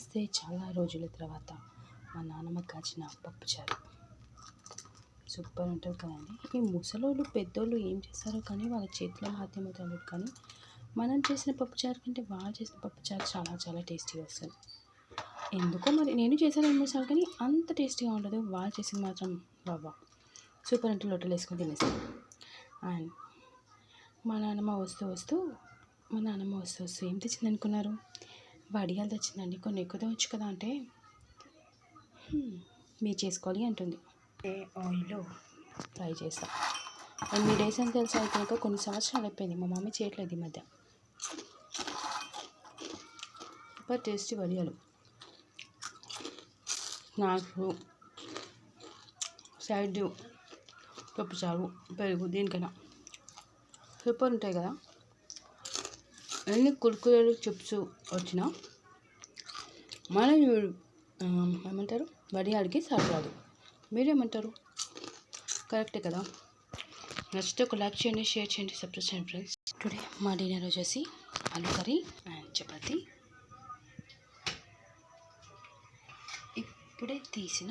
నమస్తే. చాలా రోజుల తర్వాత మా నాన్నమ్మ కాచిన పప్పుచారు సూపర్ ఉంటుంది కదండి. ఈ ముసలోళ్ళు పెద్దోళ్ళు ఏం చేస్తారో కానీ వాళ్ళ చేతిలో మాత్రమే తెలియదు కానీ మనం చేసిన పప్పుచారు కంటే వాళ్ళు చేసిన పప్పుచారు చాలా చాలా టేస్టీగా వస్తుంది. ఎందుకో మరి నేను చేశాను ఎన్నోసార్లు కానీ అంత టేస్టీగా ఉండదు. వాళ్ళు చేసింది మాత్రం బాబా సూపర్ అంటే లొట్టలు వేసుకొని తినేస్తాను అండ్ మా నాన్నమ్మ వస్తూ వస్తూ మా నాన్నమ్మ వస్తూ వస్తూ ఏం తెచ్చింది అనుకున్నారు వడియాలు తెచ్చిందండి. కొన్ని ఎక్కువ తెచ్చు కదా అంటే. మీరు చేసుకోవాలి అంటుంది. ఏ ఆయిల్లో ఫ్రై చేస్తా. ఎన్ని డేస్ అని తెలిసి అయిపోయాక కొన్ని సంవత్సరాలు అయిపోయింది. మా మమ్మీ చేయట్లేదు ఈ మధ్య. సూపర్ టేస్టీ వడియాలు. నాకు సైడ్ పప్పుచారు పెరుగు దీనికైనా. సూపర్ ఉంటాయి కదా. అన్ని కుర్కురేలు చిప్స్ వచ్చిన మన ఏమంటారు? వడియాడికి సరిపోదు. మీరేమంటారు? కరెక్టే కదా? నచ్చితే ఒక లైక్ చేయండి షేర్ చేయండి సబ్స్క్రైబ్ చేయండి ఫ్రెండ్స్. టుడే మా డిన్నర్ వచ్చేసి ఆలు కర్రీ అండ్ చపాతి. ఇప్పుడే తీసిన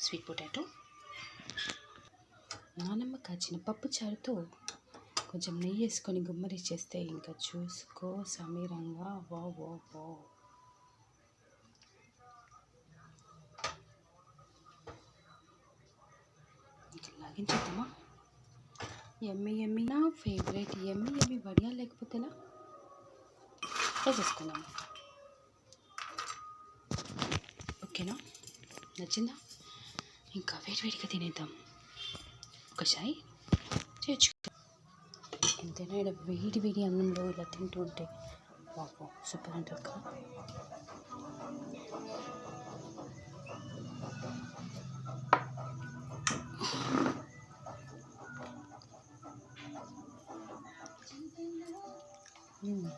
స్వీట్ పొటాటో. నానమ్మ కాచిన పప్పు చారుతో కొంచెం నెయ్యి వేసుకొని గుమ్మరిచ్చేస్తే ఇంకా చూసుకో సమీరంగా. వా వా వా. ఇంకా లాగించేద్దామా ఎమ్మి ఎమ్మి నా ఫేవరెట్ ఎమ్మి ఎమ్మి వడియా లేకపోతేనా? ఎలా ఓకేనా? నచ్చిందా? ఇంకా వేడివేడిగా తినేద్దాం. ఒకసారి చేర్చుకో. ఎంతైనా ఇక్కడ వేడి వేడి అన్నంలో ఇలా తింటూ ఉంటే బాబు సూపర్ ఉంటుంది కదా మ్మ్.